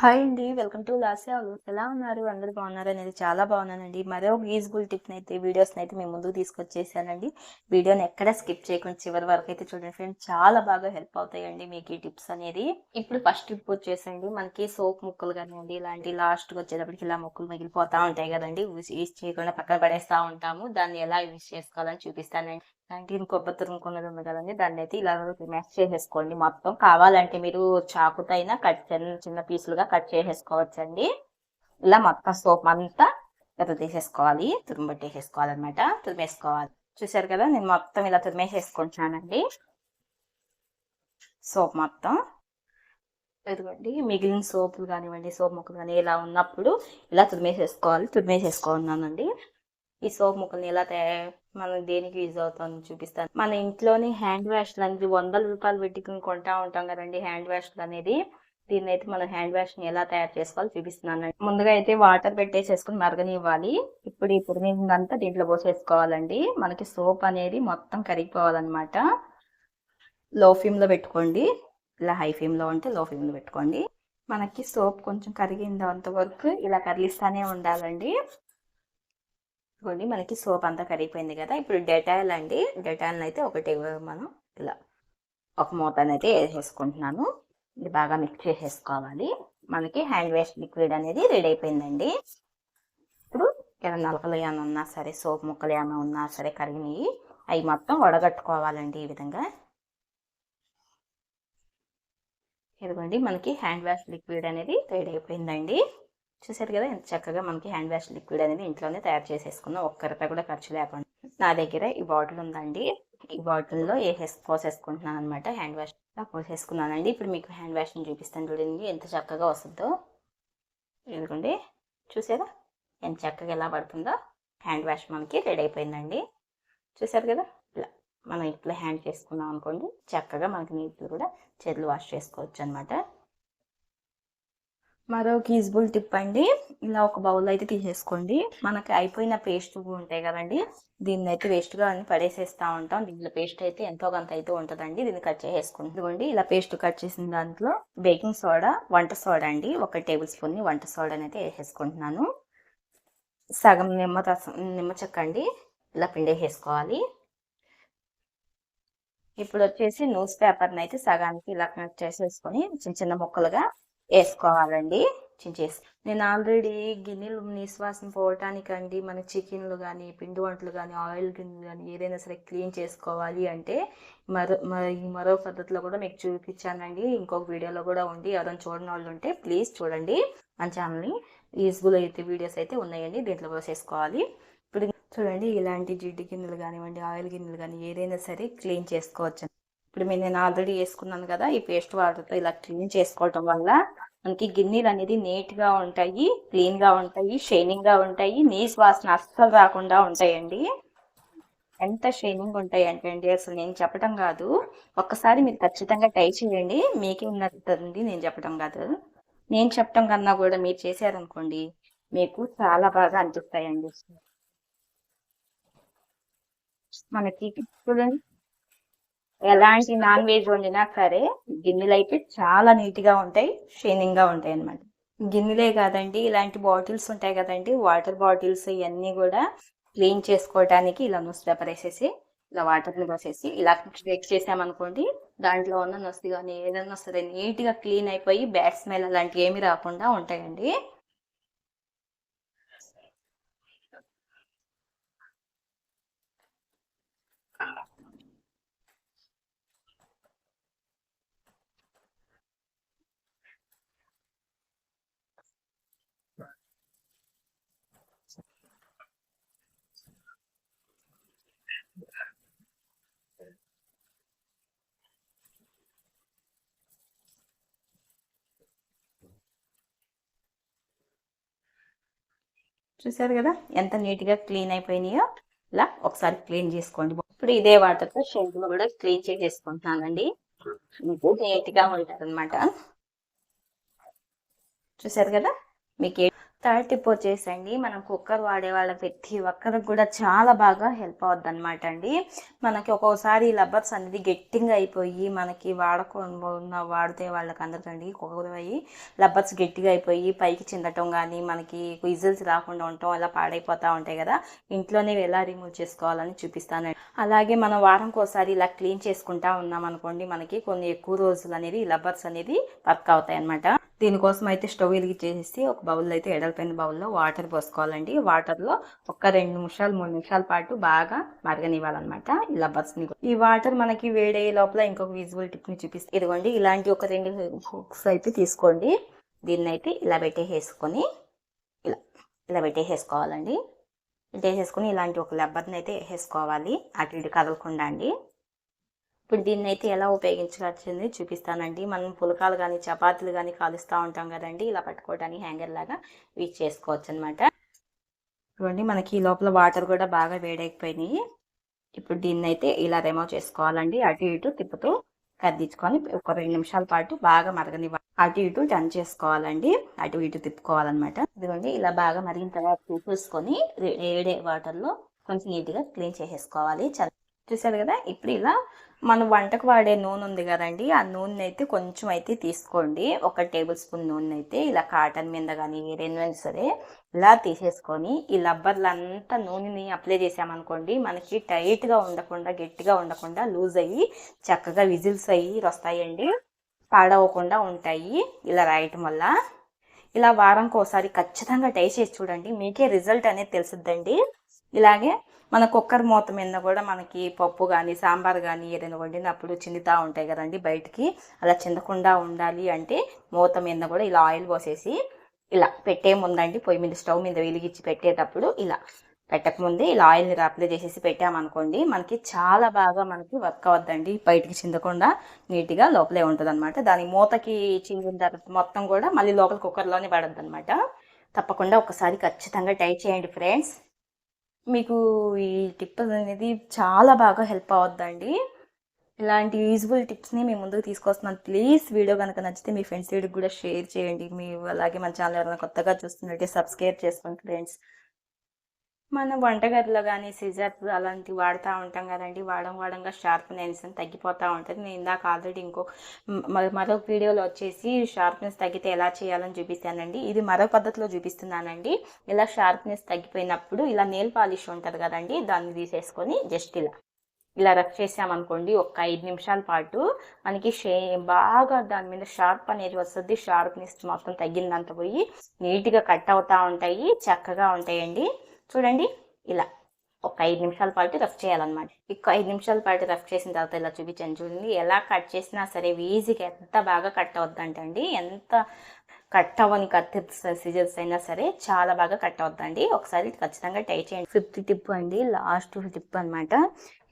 Hi అండి. Welcome to లాసే vlogs. ఎలా ఉన్నారు? అందరూ బాగున్నారు? అనేది చాలా బాగున్నానండి. మరో యూజ్ఫుల్ టిప్ అయితే వీడియోస్ అయితే మేము ముందుకు తీసుకొచ్చేసానండి. వీడియోని ఎక్కడ స్కిప్ చేయకుండా చివరి వరకు అయితే చూడండి ఫ్రెండ్స్ చాలా బాగా హెల్ప్ అవుతాయండి మీకు ఈ టిప్స్ అనేది. ఇప్పుడు ఫస్ట్ టిప్ వచ్చేసండి. మనకి సోప్ ముక్కలు కానివ్వండి ఇలాంటి లాస్ట్కి వచ్చేటప్పటికి ఇలా ముక్కలు మిగిలిపోతా ఉంటాయి కదండి. యూజ్ చేయకుండా పక్కన పడేస్తూ ఉంటాము. దాన్ని ఎలా యూజ్ చేసుకోవాలని చూపిస్తానండి. నైన్టీన్ కొబ్బరి తురుముకున్నది ఉంది కదండి. దాన్ని అయితే ఇలా మ్యాష్ చేసేసుకోండి మొత్తం. కావాలంటే మీరు చాకుతో అయినా కట్ చిన్న చిన్న పీసులుగా కట్ చేసేసుకోవచ్చండి. ఇలా మొత్తం సోప్ అంతా ఇలా తీసేసుకోవాలి తురుముబట్టేసేసుకోవాలి అనమాట తురిమేసుకోవాలి. చూసారు కదా నేను మొత్తం ఇలా తురిమేసేసుకుంటున్నానండి. సోప్ మొత్తం. ఎదుగండి మిగిలిన సోపులు కానివ్వండి సోప్ ముక్కలు కానీ ఇలా ఉన్నప్పుడు ఇలా తురిమేసేసుకోవాలి తురిమేసేసుకున్నానండి ఈ సోప్ ముక్కల్ని ఎలా తయారు మనం దేనికి యూజ్ అవుతుందని చూపిస్తాను. మన ఇంట్లోని హ్యాండ్ వాష్లు అనేది వందల రూపాయలు పెట్టుకుని కొంటా ఉంటాం కదండి హ్యాండ్ వాష్లు అనేది. దీన్ని అయితే మనం హ్యాండ్ వాష్ని ఎలా తయారు చేసుకోవాలో చూపిస్తున్నాను. ముందుగా అయితే వాటర్ పెట్టేసేసుకుని మరగనివ్వాలి. ఇప్పుడు ఇప్పుడు అంతా దీంట్లో పోసేసుకోవాలండి. మనకి సోప్ అనేది మొత్తం కరిగిపోవాలన్నమాట. లో ఫ్లేమ్లో పెట్టుకోండి. ఇలా హై ఫ్లేమ్లో ఉంటే లో ఫ్లేమ్లో పెట్టుకోండి. మనకి సోప్ కొంచెం కరిగింది అంతవరకు ఇలా కరిగిస్తానే ఉండాలండి. ఇదిగోండి మనకి సోప్ అంతా కరిగిపోయింది కదా. ఇప్పుడు డెటాయిల్ అండి. డెటాయిల్ అయితే ఒకటి మనం ఇలా ఒక మూతనైతే అయితే వేసేసుకుంటున్నాను. ఇది బాగా మిక్స్ చేసేసుకోవాలి. మనకి హ్యాండ్ వాష్ లిక్విడ్ అనేది రెడీ అయిపోయిందండి. ఇప్పుడు ఏమైనా నలకలు ఏమైనా ఉన్నా సరే సోప్ ముక్కలు ఏమైనా ఉన్నా సరే కరిగినవి అవి మొత్తం వడగట్టుకోవాలండి ఈ విధంగా. ఇదిగోండి మనకి హ్యాండ్ వాష్ లిక్విడ్ అనేది రెడీ అయిపోయిందండి. చూసారు కదా ఎంత చక్కగా మనకి హ్యాండ్ వాష్ లిక్విడ్ అనేది ఇంట్లోనే తయారు చేసేసుకున్నాం. ఒక్క రూపాయి కూడా ఖర్చు లేకుండా. నా దగ్గర ఈ బాటిల్ ఉందండి. ఈ బాటిల్లో వేసేసి పోసేసుకుంటున్నాను అనమాట హ్యాండ్ వాష్ పోసేసుకున్నానండి ఇప్పుడు మీకు హ్యాండ్ వాష్ని చూపిస్తాను చూడండి. ఎంత చక్కగా వస్తుందో. ఎందుకండి చూసారా? ఎంత చక్కగా ఎలా పడుతుందో. హ్యాండ్ వాష్ మనకి రెడీ అయిపోయిందండి. చూసారు కదా? ఇలా మనం ఇట్లా హ్యాండ్ చేసుకున్నాం అనుకోండి చక్కగా మనకి నీళ్ళు కూడా చేతులు వాష్ చేసుకోవచ్చు అనమాట మరో కీజ్బుల్ టిప్ అండి ఇలా ఒక బౌల్ అయితే తీసేసుకోండి. మనకి అయిపోయిన పేస్ట్ ఉంటాయి కదండి. దీన్ని అయితే వేస్ట్గా అని పడేసేస్తూ ఉంటాం. దీంట్లో పేస్ట్ అయితే ఎంతో కొంత అయితే ఉంటుందండి. దీన్ని కట్ చేసేసుకుంటుంది ఇలా పేస్ట్ కట్ చేసిన దాంట్లో బేకింగ్ సోడా వంట సోడా అండి. ఒక టేబుల్ స్పూన్ని వంట సోడాని అయితే వేసేసుకుంటున్నాను. సగం నిమ్మ రసం నిమ్మ చెక్క అండి. ఇలా పిండేసేసుకోవాలి. ఇప్పుడు వచ్చేసి న్యూస్ పేపర్ని అయితే సగానికి ఇలా కట్ చేసేసుకొని చిన్న చిన్న ముక్కలుగా వేసుకోవాలండి. చించేసి నేను ఆల్రెడీ గిన్నెలు నిశ్వాసం పోవటానికండి మన చికెన్లు కానీ పిండి వంటలు కానీ ఆయిల్ గిన్నెలు కానీ ఏదైనా సరే క్లీన్ చేసుకోవాలి అంటే మరో మరో పద్ధతిలో కూడా మీకు చూపించానండి. ఇంకొక వీడియోలో కూడా ఉంది. ఎవరైనా చూడని వాళ్ళు ఉంటే ప్లీజ్ చూడండి. మన ఛానల్ని యూస్ఫుల్ అయితే వీడియోస్ అయితే ఉన్నాయండి. దీంట్లో పోసేసుకోవాలి. ఇప్పుడు చూడండి ఇలాంటి జిడ్డు గిన్నెలు కానివ్వండి ఆయిల్ గిన్నెలు కానీ ఏదైనా సరే క్లీన్ చేసుకోవచ్చు ఇప్పుడు మీరు నేను ఆల్రెడీ వేసుకున్నాను కదా ఈ పేస్ట్ వాటర్తో ఇలా క్లీన్ చేసుకోవటం వల్ల మనకి గిన్నెలు అనేది నీట్గా ఉంటాయి క్లీన్గా ఉంటాయి షైనింగ్గా ఉంటాయి నీస్ వాసన అస్సలు రాకుండా ఉంటాయండి. ఎంత షైనింగ్ ఉంటాయి అంటే అండి అసలు నేను చెప్పడం కాదు. ఒక్కసారి మీరు ఖచ్చితంగా ట్రై చేయండి మీకే ఉన్నట్టుంది నేను చెప్పడం కాదు. నేను చెప్పడం కన్నా కూడా మీరు చేశారనుకోండి మీకు చాలా బాగా అనిపిస్తాయండి. మనకి చూడండి ఎలాంటి నాన్ వెజ్ వండినా సరే గిన్నెలు అయితే చాలా నీట్గా ఉంటాయి షైనింగ్గా ఉంటాయి అనమాట గిన్నెలే కాదండి ఇలాంటి బాటిల్స్ ఉంటాయి కదండి వాటర్ బాటిల్స్ ఇవన్నీ కూడా క్లీన్ చేసుకోవడానికి ఇలా న్యూస్ పేపర్ వేసేసి ఇలా వాటర్ని పోసేసి ఇలా షేక్ చేసామనుకోండి దాంట్లో ఉన్న నొస్తి కానీ ఏదన్నా సరే నీట్గా క్లీన్ అయిపోయి బ్యాడ్ స్మెల్ అలాంటివి ఏమి రాకుండా ఉంటాయండి. చూసారు కదా? ఎంత నీట్గా క్లీన్ అయిపోయినాయో. ఇలా ఒకసారి క్లీన్ చేసుకోండి. ఇప్పుడు ఇదే వాటర్తో లో కూడా క్లీన్ చేసేసుకుంటున్నానండి మీకు నీట్గా ఉంటుంది అనమాట చూసారు కదా? మీకు థర్డ్ టిప్ వచ్చేసండి మనం కుక్కర్ వాడే వాళ్ళ ప్రతి ఒక్కరికి కూడా చాలా బాగా హెల్ప్ అవుద్ది అనమాట అండి. మనకి ఒక్కోసారి లబ్బర్స్ అనేది గట్టిగా అయిపోయి మనకి వాడకుండా వాడితే వాళ్ళకి అందరికండి కుక్కర్ అయ్యి లబ్బర్స్ గట్టిగా అయిపోయి పైకి చిందటం కానీ మనకి విజిల్స్ రాకుండా ఉండటం అలా పాడైపోతూ ఉంటాయి కదా. ఇంట్లోనే ఎలా రిమూవ్ చేసుకోవాలని చూపిస్తాను అలాగే మనం వారంకి ఒకసారి ఇలా క్లీన్ చేసుకుంటా ఉన్నాం అనుకోండి మనకి కొన్ని ఎక్కువ రోజులు అనేది లబ్బర్స్ అనేది వర్క్ అవుతాయి అనమాట దీనికోసం అయితే స్టవ్ వెలిగించేసి ఒక బౌల్ అయితే ఎడలిపోయిన బౌల్లో వాటర్ పోసుకోవాలండి. వాటర్లో ఒక రెండు నిమిషాలు మూడు నిమిషాల పాటు బాగా మరగనివ్వాలన్నమాట ఇలా బస్ని ఈ వాటర్ మనకి వేడయ్యే లోపల ఇంకొక విజువల్ టిప్ని చూపిస్తే ఇదిగోండి ఇలాంటి ఒక రెండు హుక్స్ అయితే తీసుకోండి. దీన్ని అయితే ఇలా పెట్టేసేసుకొని ఇలా ఇలా పెట్టేసేసుకోవాలండి. పెట్టేసేసుకొని ఇలాంటి ఒక లబ్బర్ని అయితే వేసేసుకోవాలి. అటు ఇటు కదలకుండా అండి. ఇప్పుడు దీన్ని అయితే ఎలా ఉపయోగించవచ్చింది చూపిస్తానండి. మనం పులకాలు కానీ చపాతీలు కానీ కాలుస్తూ ఉంటాం కదండి. ఇలా పట్టుకోవడానికి హ్యాంగర్ లాగా యూజ్ చేసుకోవచ్చు అనమాట చూడండి మనకి ఈ లోపల వాటర్ కూడా బాగా వేడైపోయినాయి. ఇప్పుడు దీన్ని అయితే ఇలా రిమూవ్ చేసుకోవాలండి. అటు ఇటు తిప్పుతూ కద్దించుకొని ఒక రెండు నిమిషాల పాటు బాగా మరగని అటు ఇటు టన్ చేసుకోవాలండి. అటు ఇటు తిప్పుకోవాలన్నమాట. ఇదిగోండి ఇలా బాగా మరిగిన తర్వాత చూసుకొని వేడే వాటర్లో కొంచెం నీట్గా క్లీన్ చేసేసుకోవాలి. చూసారు కదా? ఇప్పుడు ఇలా మనం వంటకు వాడే నూనె ఉంది కదండి. ఆ నూనె అయితే కొంచెం అయితే తీసుకోండి. ఒక టేబుల్ స్పూన్ నూనె అయితే ఇలా కాటన్ మీద కానీ వేరేమైనా సరే ఇలా తీసేసుకొని ఈ లబ్బర్లంతా నూనెని అప్లై చేసామనుకోండి మనకి టైట్గా ఉండకుండా గట్టిగా ఉండకుండా లూజ్ అయ్యి చక్కగా విజిల్స్ అయ్యి వస్తాయండి. పాడవకుండా ఉంటాయి. ఇలా రాయటం వల్ల ఇలా వారంకి ఒకసారి ఖచ్చితంగా టై చేసి చూడండి. మీకే రిజల్ట్ అనేది తెలుసుద్దండి. ఇలాగే మన కుక్కర్ మూత మీద కూడా మనకి పప్పు కానీ సాంబార్ కానీ ఏదైనా వండినప్పుడు చిందుతూ ఉంటాయి కదండి బయటికి. అలా చిందకుండా ఉండాలి అంటే మూత మీద కూడా ఇలా ఆయిల్ పోసేసి ఇలా పెట్టే ముందండి. పొయ్యి మీద స్టవ్ మీద వెలిగించి పెట్టేటప్పుడు ఇలా పెట్టకముందే ఇలా ఆయిల్ని అప్లై చేసేసి పెట్టామనుకోండి మనకి చాలా బాగా మనకి వర్క్ అవద్దండి. బయటికి చిందకుండా నీట్గా లోపలే ఉంటుంది అనమాట దాని మూతకి చిందిన తర్వాత మొత్తం కూడా మళ్ళీ లోపల కుక్కర్లోనే పడద్దు అనమాట తప్పకుండా ఒకసారి ఖచ్చితంగా ట్రై చేయండి ఫ్రెండ్స్. మీకు ఈ టిప్ అనేది చాలా బాగా హెల్ప్ అవుద్దండి ఇలాంటి యూజ్ఫుల్ టిప్స్ని మీ ముందుకు తీసుకొస్తున్నాను. ప్లీజ్ వీడియో కనుక నచ్చితే మీ ఫ్రెండ్స్ వీడికి కూడా షేర్ చేయండి. మీ అలాగే మన ఛానల్ ఎవరైనా కొత్తగా చూస్తున్నట్టే సబ్స్క్రైబ్ చేసుకోండి ఫ్రెండ్స్ మనం వంటగదిలో కానీ సిజర్స్ అలాంటివి వాడుతూ ఉంటాం కదండి. వాడం వాడంగా షార్ప్నెస్ తగ్గిపోతూ ఉంటుంది. నేను ఇందాక ఆల్రెడీ ఇంకో మరొక వీడియోలో వచ్చేసి షార్ప్నెస్ తగ్గితే ఎలా చేయాలని చూపిస్తానండి. ఇది మరో పద్ధతిలో చూపిస్తున్నానండి. ఇలా షార్ప్నెస్ తగ్గిపోయినప్పుడు ఇలా నెయిల్ పాలిష్ ఉంటుంది కదండి దాన్ని తీసేసుకొని జస్ట్ ఇలా ఇలా రఫ్ చేసామనుకోండి ఒక ఐదు నిమిషాల పాటు మనకి షే బాగా దాని మీద షార్ప్ అనేది వస్తుంది. షార్ప్నెస్ మొత్తం తగ్గిందంత పోయి నీట్గా కట్ అవుతూ ఉంటాయి చక్కగా ఉంటాయండి. చూడండి ఇలా. ఒక ఐదు నిమిషాల పాటు రఫ్ చేయాలన్నమాట. ఇక ఐదు నిమిషాల పాటు రఫ్ చేసిన తర్వాత ఇలా చూపించాను చూడండి ఎలా కట్ చేసినా సరే ఈజీగా ఎంత బాగా కట్ అవుద్దంటండి ఎంత కట్ అవ్వని కత్తి సిజర్స్ అయినా సరే చాలా బాగా కట్ అవుద్దండి. ఒకసారి ఖచ్చితంగా టై చేయండి. ఫిఫ్త్ టిప్ అండి లాస్ట్ టిప్ అనమాట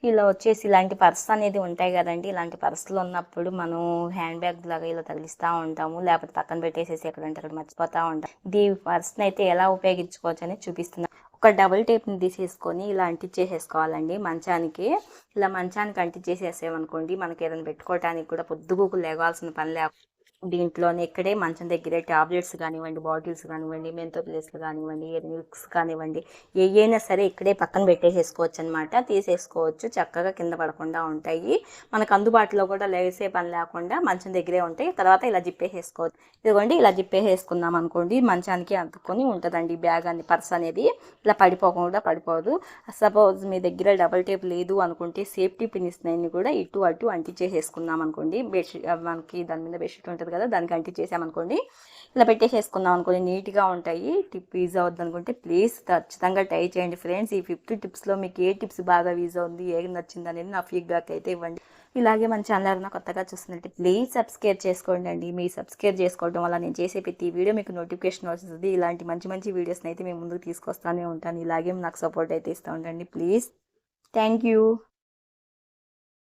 ఇలా వచ్చేసి ఇలాంటి పర్స్ అనేది ఉంటాయి కదండి ఇలాంటి పర్సులు ఉన్నప్పుడు మనం హ్యాండ్ బ్యాగ్ లాగా ఇలా తగిలిస్తూ ఉంటాము లేకపోతే పక్కన పెట్టేసేసి ఎక్కడంటే అక్కడ మర్చిపోతూ ఉంటాం. ఈ పర్స్ని అయితే ఎలా ఉపయోగించుకోవచ్చు అని చూపిస్తున్నాను ఒక డబుల్ టేప్ని తీసేసుకొని ఇలా అంటించేసేసుకోవాలండి మంచానికి. ఇలా మంచానికి అంటించేసేసామనుకోండి మనకి ఏదైనా పెట్టుకోవడానికి కూడా పొద్దుగూకులు లేవాల్సిన పని లేకుండా దీంట్లోనే ఇక్కడే మంచం దగ్గరే టాబ్లెట్స్ కానివ్వండి బాటిల్స్ కానివ్వండి మెంతో ప్లేస్లు కానివ్వండి మిల్క్స్ కానివ్వండి ఏయైనా సరే ఇక్కడే పక్కన పెట్టేసేసుకోవచ్చు అనమాట తీసేసుకోవచ్చు చక్కగా కింద పడకుండా ఉంటాయి. మనకు అందుబాటులో కూడా లేసే పని లేకుండా మంచం దగ్గరే ఉంటాయి. తర్వాత ఇలా జిప్పేసేసుకోవచ్చు. ఇదిగోండి ఇలా జిప్పేసేసుకుందాం అనుకోండి మంచానికి అందుకొని ఉంటుందండి బ్యాగ్ అని పర్స్ అనేది. ఇలా పడిపోకుండా పడిపోదు. సపోజ్ మీ దగ్గర డబల్ టేప్ లేదు అనుకుంటే సేఫ్టీ పిన్స్ కూడా ఇటు అటు అంటించేసేసుకున్నాం అనుకోండి. బెడ్షీట్ మనకి దాని మీద బెడ్షీట్ ఉంటుంది కదా దానికి అంటించేసామనుకోండి ఇలా పెట్టేసేసుకుందాం అనుకోండి నీట్గా ఉంటాయి. టిప్ యూజ్ అవుద్ది అనుకుంటే ప్లీజ్ ఖచ్చితంగా ట్రై చేయండి ఫ్రెండ్స్ ఈ ఫిఫ్త్ టిప్స్లో మీకు ఏ టిప్స్ బాగా యూజ్ అవుంది ఏది నచ్చింది అనేది నా ఫీడ్బ్యాక్ అయితే ఇవ్వండి. ఇలాగే మన ఛానల్ ఎవరైనా కొత్తగా చూస్తున్నట్టు ప్లీజ్ సబ్స్క్రైబ్ చేసుకోండి అండి. మీ సబ్స్క్రైబ్ చేసుకోవడం వల్ల నేను చేసే ప్రతి వీడియో మీకు నోటిఫికేషన్ వస్తుంది. ఇలాంటి మంచి మంచి వీడియోస్ని అయితే మేము ముందుకు తీసుకొస్తానే ఉంటాను. ఇలాగే నాకు సపోర్ట్ అయితే ఇస్తూ ఉండండి. Please thank you